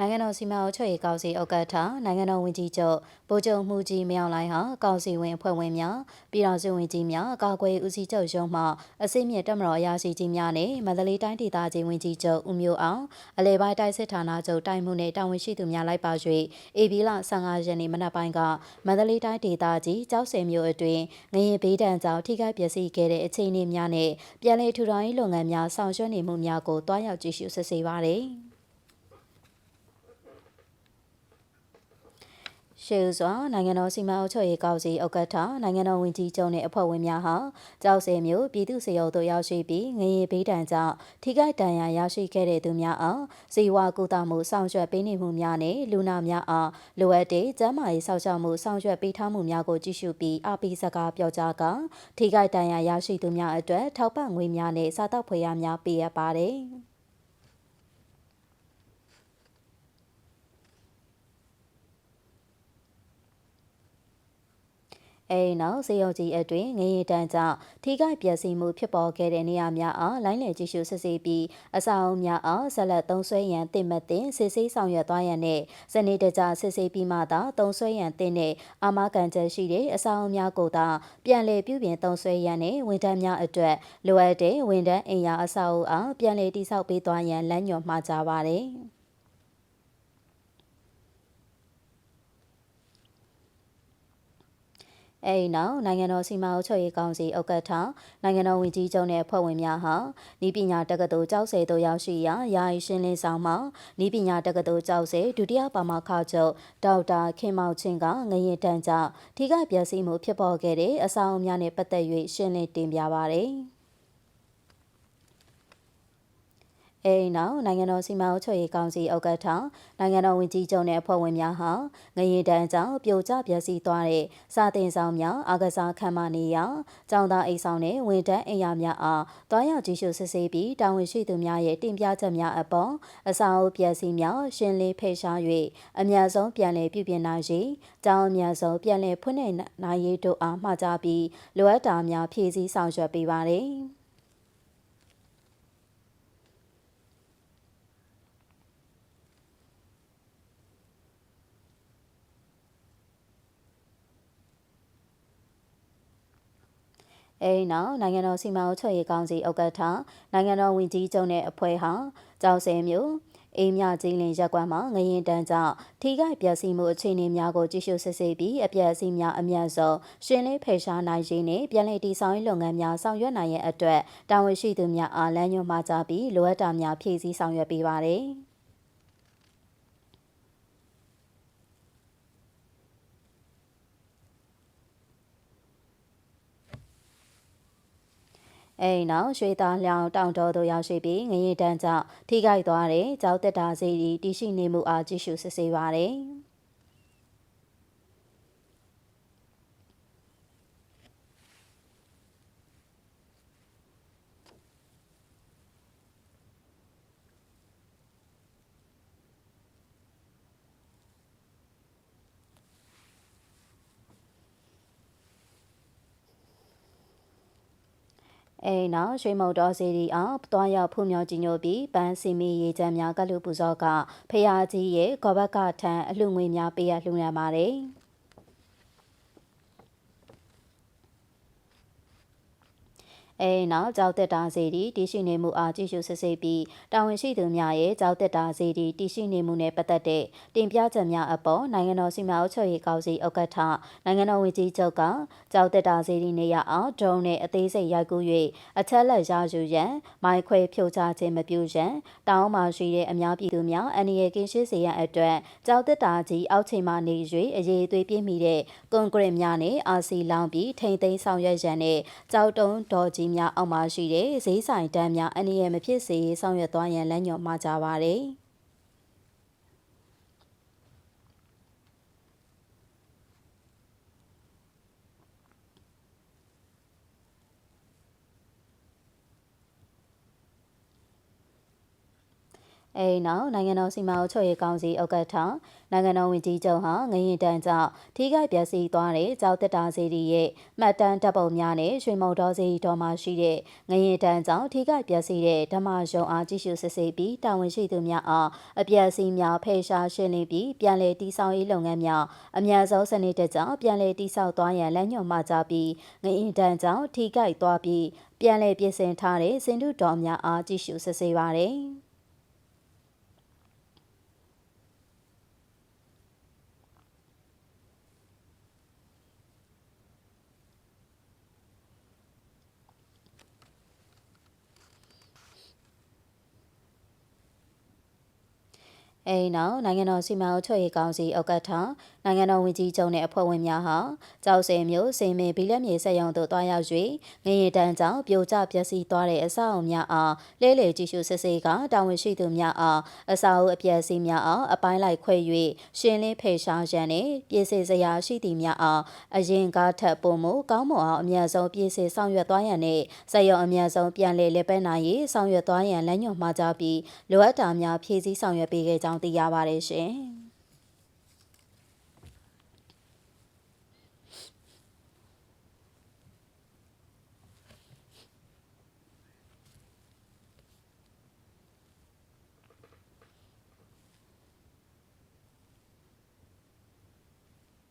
နိုင်ငံတော်စီမံအုပ်ချုပ်ရေးကောင်စီဥက္ကဋ္ဌနိုင်ငံတော်ဝန်ကြီးချုပ်ဗိုလ်ချုပ်မှုကြီးမြောင်လိုင်းဟာကောင်စီဝင်အဖွဲ့ဝင်များပြည်ထောင်စုဝန်ကြီးများကာကွယ်ဦးစီးချုပ်ရုံးမှအစိမ့်မြင့်တက်မတော်အရာရှိကြီးများနဲ့မန္တလေးတိုင်းဒေသကြီးဝန်ကြီးချုပ်ဦးမျိုးအောင်အလဲပိုင်းတိုင်းစစ်ဌာနချုပ်တိုင်းမှုနဲ့တာဝန်ရှိသူများလိုက်ပါ၍အေဗီလာ15ရက်နေ့မနက်ပိုင်းကမန္တလေးတိုင်းဒေသကြီးကျောက်ဆယ်မြို့အတွင်းငရင်ဘေးဒဏ်ကြောင့်ထိခိုက်ပျက်စီးခဲ့တဲ့အခြေအနေများနဲ့ပြည်내ထူထောင်ရေးလုပ်ငန်းများဆောင်ရွက်နေမှုများကိုတွားရောက်ကြည့်ရှုစစ်ဆေးပါရယ်။ ရှေးဥစွာနိုင်ငံတော်စီမံအုပ်ချုပ်ရေးကောင်စီဥက္ကဋ္ဌနိုင်ငံတော်ဝန်ကြီးချုပ်နှင့်အဖွဲ့ဝင်များဟာကြောက်စင်မျိုးပြည်သူ့စေအုပ်တို့ရောက်ရှိပြီးငရေဘေးဒဏ်ကြောင့်ထိခိုက်ဒဏ်ရာရရှိခဲ့တဲ့သူများအားဇီဝကုသမှုဆောင်ရွက်ပေးနေမှုများနဲ့လူနာများအားလိုအပ်တဲ့ကျန်းမာရေးစောင့်ရှောက်မှုဆောင်ရွက်ပေးထားမှုများကိုကြည့်ရှုပြီးအပိစကားပြောကြားကထိခိုက်ဒဏ်ရာရရှိသူများအတွက်ထောက်ပံ့ငွေများနဲ့စားတောက်ဖွယ်ရများပေးအပ်ပါတယ်။ အဲဒီနောက်စေယုံကြီးအတွင်းငရေတန်းကြောင့်ထိခိုက်ပျက်စီးမှုဖြစ်ပေါ်ခဲ့တဲ့နေရာများအားလိုင်းလည်ကြည့်ရှုစစ်ဆေးပြီးအဆောက်အုံများအားဆက်လက်သုံးဆွဲရန်တင့်မတင်စစ်ဆေးဆောင်ရွက်သွားရန်နဲ့စနေတကျစစ်ဆေးပြီးမှသာသုံးဆွဲရန်တင့်တဲ့အာမခံချက်ရှိတဲ့အဆောက်အုံများကိုသာပြန်လည်ပြုပြင်သုံးဆွဲရန်နဲ့ဝန်ထမ်းများအတွက်လိုအပ်တဲ့ဝန်ထမ်းအိမ်ယာအဆောက်အုံအားပြန်လည်တည်ဆောက်ပေးသွားရန်လမ်းညွှန်မှာကြားပါတယ်။ အဲဒီနောက်နိုင်ငံတော်စီမံအုပ်ချုပ်ရေးကောင်စီဥက္ကဋ္ဌနိုင်ငံတော်ဝန်ကြီးချုပ်နဲ့ဖွဲ့ဝင်များဟာဤပညာတက္ကသိုလ်ကျောက်ဆယ်သို့ရောက်ရှိရာယာယီရှင်းလင်းဆောင်မှာဤပညာတက္ကသိုလ်ကျောက်ဆယ်ဒုတိယပါမောက္ခချုပ်ဒေါက်တာခင်မောင်ချင်းကငရင်တန်းကြောင့်ထိခိုက်ပျက်စီးမှုဖြစ်ပေါ်ခဲ့တဲ့အဆောက်အအုံများနဲ့ပတ်သက်၍ရှင်းလင်းတင်ပြပါရယ်။ အဲဒီနောက်နိုင်ငံတော်စီမံအုပ်ချုပ်ရေးကောင်စီဥက္ကဋ္ဌနိုင်ငံတော်ဝန်ကြီးချုပ်နဲ့အဖွဲ့ဝင်များဟာငရင်တန်းကြောင့်ပြိုကျပျက်စီးသွားတဲ့စာတင်ဆောင်များအာကစားခမ်းမနေရာကျောင်းသားအိမ်ဆောင်နဲ့ဝန်ထမ်းအိမ်ယာများအားတွားရောက်ကြည့်ရှုစစ်ဆေးပြီးတာဝန်ရှိသူများရဲ့တင်ပြချက်များအပေါ်အစာအုပ်ပျက်စီးများရှင်းလင်းဖေရှား၍အများဆုံးပြန်လည်ပြုပြင်နိုင်ရေးကျောင်းအများဆုံးပြန်လည်ဖွင့်လှစ်နိုင်ရေးတို့အားမှာကြားပြီးလိုအပ်တာများဖြည့်ဆည်းဆောင်ရွက်ပေးပါသည်။ အဲဒီနောက်နိုင်ငံတော်စီမံအုပ်ချုပ်ရေးကောင်စီဥက္ကဋ္ဌနိုင်ငံတော်ဝန်ကြီးချုပ်နဲ့အဖွဲ့ဟာကြောက်စဲမျိုးအိမ်မြကြီးလင်ရက်ကွမ်းမှာငရင်တန်းကြောင့်ထိခိုက်ပျက်စီးမှုအခြေအနေများကိုကြည့်ရှုစစ်ဆေးပြီးအပျက်အစီးများအမြတ်ဆုံးရှင်းလင်းဖယ်ရှားနိုင်ရေးနဲ့ပြည်내တည်ဆောင်ရေးလုပ်ငန်းများဆောင်ရွက်နိုင်ရန်အတွက်တာဝန်ရှိသူများအားလမ်းညွှန်မှာကြားပြီးလိုအပ်တာများဖြည့်ဆည်းဆောင်ရွက်ပေးပါရယ်။ အဲဒီနောက်ရွှေသားလျောင်တောင်တော်တို့ရောက်ရှိပြီးငရေတန်းကြောင့်ထိခိုက်သွားတဲ့ကြောက်တက်တာစီတီတရှိနေမှုအားကြည့်ရှုစစ်ဆေးပါတယ်။ အဲနောက်ရွှေမုံတော်စီရီအောင်တွားရောက်ဖူးမြော်ကြည်ညိုပြီးပန်းစီမီရေချမ်းများကလူပူဇော်ကဖရာကြီးရဲ့ကောဘက်ကထံအလှငွေများပေးရလှူဒါန်းပါတယ်။ အဲနောက်ကြောက်တက်တာစီတီတရှိနေမှုအားကြည့်ရှုစစ်ဆေးပြီးတာဝန်ရှိသူများရဲ့ကြောက်တက်တာစီတီတရှိနေမှုနဲ့ပတ်သက်တဲ့တင်ပြချက်များအပေါ်နိုင်ငံတော်စီမံအုပ်ချုပ်ရေးကောင်စီဥက္ကဋ္ဌနိုင်ငံတော်ဝန်ကြီးချုပ်ကကြောက်တက်တာစီတီနေရအောင်ဒရုန်းနဲ့အသေးစိတ်ရိုက်ကူး၍အချက်လက်ရယူရန်မိုင်းခွဲဖြိုချခြင်းမပြုရန်တောင်းမှရှိတဲ့အများပြည်သူများအန္တရာယ်ကင်းရှင်းစေရန်အတွက်ကြောက်တက်တာကြီးအောက်ခြေမှနေ၍အရေးသွေးပြည့်မိတဲ့ကွန်ကရစ်များနဲ့အာစီလောင်ပြီးထိမ့်သိမ်းဆောင်ရွက်ရန်နဲ့ကြောက်တုံးတော်ကြီးများအောက်မှာရှိတဲ့ဈေးဆိုင်တန်းများအနည်းရမဖြစ်စေဆောင်ရွက်သွားရန်လမ်းညွှန်မှာကြပါတယ်။ အအဲဒီနောက်နိုင်ငံတော်စီမံအုပ်ချုပ်ရေးကောင်စီဥက္ကဋ္ဌနိုင်ငံတော်ဝန်ကြီးချုပ်ဟာငရင်တန်းကြောင့်ထိခိုက်ပျက်စီးသွားတဲ့ကြောက်တက်တာစီရီရဲ့မှတ်တမ်းတပ်ပုံများနဲ့ရွှေမုံတော်စီရီတော်မှာရှိတဲ့ငရင်တန်းကြောင့်ထိခိုက်ပျက်စီးတဲ့ဓမ္မယုံအားကြည့်ရှုစစ်ဆေးပြီးတာဝန်ရှိသူများအားအပျက်စီးများဖယ်ရှားရှင်းလင်းပြီးပြန်လည်တည်ဆောက်ရေးလုပ်ငန်းများအများဆုံးစနစ်တကျပြန်လည်တည်ဆောက်သွားရန်လမ်းညွှန်မှကြပြီးငရင်တန်းကြောင့်ထိခိုက်သွားပြီးပြန်လည်ပြင်ဆင်ထားတဲ့စင်တုတော်များအားကြည့်ရှုစစ်ဆေးပါတယ်။ အဲဒီနောက်နိုင်ငံတော်စီမံအုပ်ချုပ်ရေးကောင်စီဥက္ကဋ္ဌနိုင်ငံတော်ဝန်ကြီးချုပ်နဲ့အဖွဲ့ဝင်များဟာကြောက်စင်မျိုးစင်မင်ဘီလက်မြေဆက်ရုံသို့တွားရောက်၍ငရင်တန်းကြောင့်ပြိုကျပျက်စီးသွားတဲ့အဆောက်အုံများအားလဲလှယ်ကြည့်ရှုစစ်ဆေးကတာဝန်ရှိသူများအားအဆောက်အုံအပျက်စီးများအားအပိုင်းလိုက်ခွဲ၍ရှင်းလင်းဖယ်ရှားရန်နှင့်ပြည်စေစရာရှိသည်များအားအရင်ကားထပ်ပုံမူကောင်းမွန်အောင်အများဆုံးပြည်စေဆောင်ရွက်သွားရန်နှင့်ဆက်ရုံအများဆုံးပြန်လည်လက်ပတ်နိုင်ရေးဆောင်ရွက်သွားရန်လမ်းညွှန်မှာကြပြီးလိုအပ်တာများဖြည့်ဆည်းဆောင်ရွက်ပေးခဲ့ကြော No te llevas.